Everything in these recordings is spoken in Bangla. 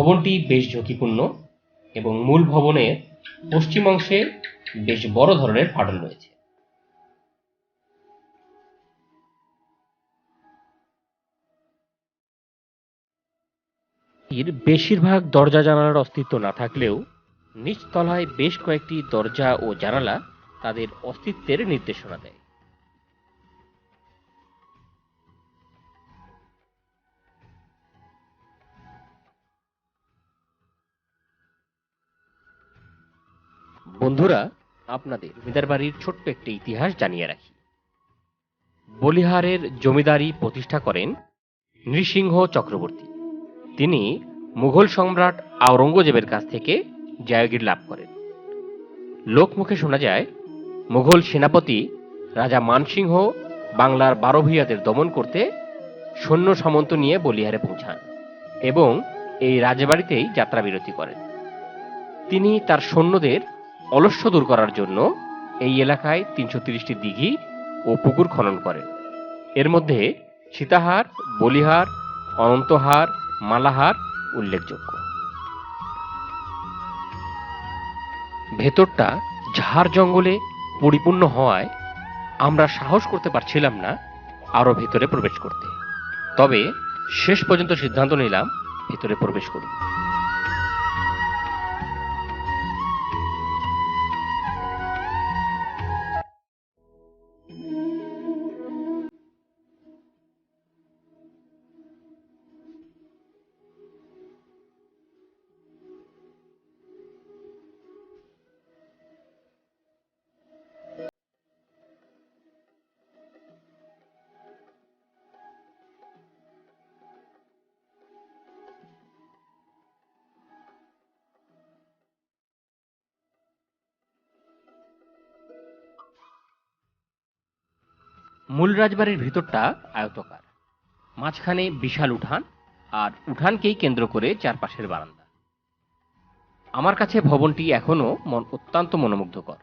ভবনটি বেশ ঝুঁকিপূর্ণ এবং মূল ভবনের পশ্চিম অংশে বেশ বড় ধরনের ফাটল রয়েছে। এর বেশিরভাগ দরজা জানালার অস্তিত্ব না থাকলেও নিচতলায় বেশ কয়েকটি দরজা ও জানালা তাদের অস্তিত্বের নির্দেশনা দেয়। বন্ধুরা, আপনাদের জমিদার বাড়ির ছোট্ট একটি ইতিহাস জানিয়ে রাখি। বলিহারের জমিদারি প্রতিষ্ঠা করেন নৃসিংহ চক্রবর্তী। তিনি মুঘল সম্রাট আওরঙ্গজেবের কাছ থেকে জায়গির লাভ করেন। লোকমুখে শোনা যায়, মুঘল সেনাপতি রাজা মানসিংহ বাংলার বারো ভূঁইয়াদের দমন করতে সৈন্য সামন্ত নিয়ে বলিহারে পৌঁছান এবং এই রাজবাড়িতেই যাত্রা বিরতি করেন। তিনি তার সৈন্যদের অলস্য দূর করার জন্য এই এলাকায় তিনশো তিরিশটি দিঘি ও পুকুর খনন করেন এর মধ্যে সীতাহার, বলিহার, অনন্তহার, মালাহার উল্লেখযোগ্য। ভেতরটা ঝাড় জঙ্গলে পরিপূর্ণ হওয়ায় আমরা সাহস করতে পারছিলাম না আরও ভেতরে প্রবেশ করতে। তবে শেষ পর্যন্ত সিদ্ধান্ত নিলাম ভেতরে প্রবেশ করি মূল রাজবাড়ির ভিতরটা আয়তকার। মাঝখানে বিশাল উঠান, আর উঠানকেই কেন্দ্র করে চারপাশের বারান্দা। আমার কাছে ভবনটি এখনও মন অত্যন্ত মনোমুগ্ধকর।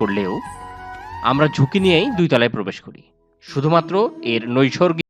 করলেও আমরা ঝুঁকি নিয়েই দুই তলায় প্রবেশ করি। শুধুমাত্র এর নৈসর্গিক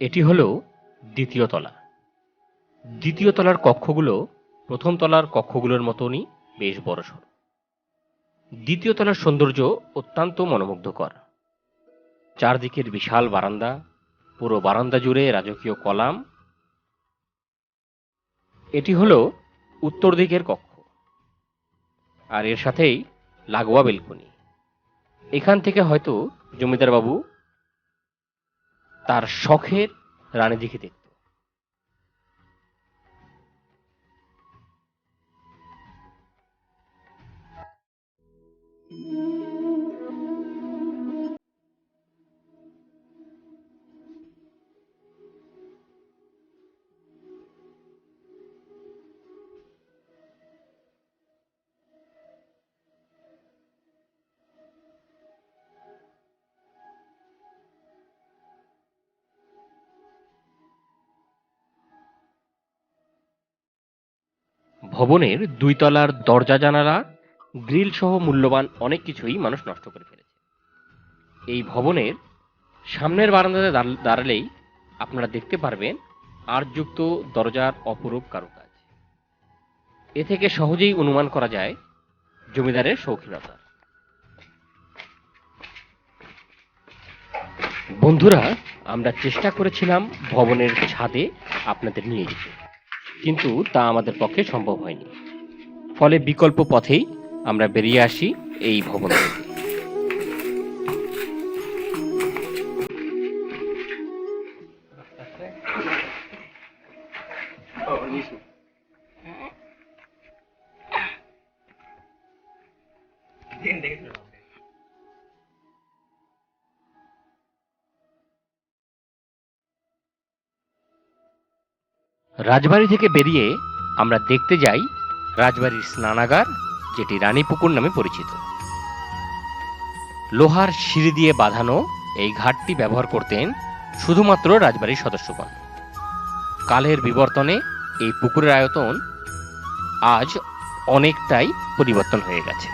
এটি হলো দ্বিতীয় তলা। দ্বিতীয় তলার কক্ষগুলো প্রথম তলার কক্ষগুলোর মতনই বেশ বড়সড় দ্বিতীয় তলার সৌন্দর্য অত্যন্ত মনোমুগ্ধকর। চারদিকের বিশাল বারান্দা, পুরো বারান্দা জুড়ে রাজকীয় কলাম। এটি হল উত্তর দিকের কক্ষ। আর এর সাথেই লাগোয়া বেলকনি। এখান থেকে হয়তো জমিদার বাবু তার শখের রানী দেখত ভবনের দুই তলার দরজা, জানালা গ্রিল সহ মূল্যবান অনেক কিছুই মানুষ নষ্ট করে ফেলেছে। এই ভবনের সামনের বারান্দাতে দাঁড়- দাঁড়ালেই আপনারা দেখতে পারবেন আর্টযুক্ত দরজার অপরূপ কারুকাজ। এ থেকে সহজেই অনুমান করা যায় জমিদারের শৌখিনতা। বন্ধুরা, আমরা চেষ্টা করেছিলাম ভবনের ছাদে আপনাদের নিয়ে যেতে। কিন্তু তা আমাদের পক্ষে সম্ভব হয়নি। ফলে বিকল্প পথেই আমরা বেরিয়ে আসি এই ভবন। থেকে রাজবাড়ি থেকে বেরিয়ে আমরা দেখতে যাই রাজবাড়ির স্নানাগার, যেটি রানীপুকুর নামে পরিচিত। লোহার সিঁড়ি দিয়ে বাঁধানো এই ঘাটটি ব্যবহার করতেন শুধুমাত্র রাজবাড়ির সদস্যগণ। কালের বিবর্তনে এই পুকুরের আয়তন আজ অনেকটাই পরিবর্তন হয়ে গেছে।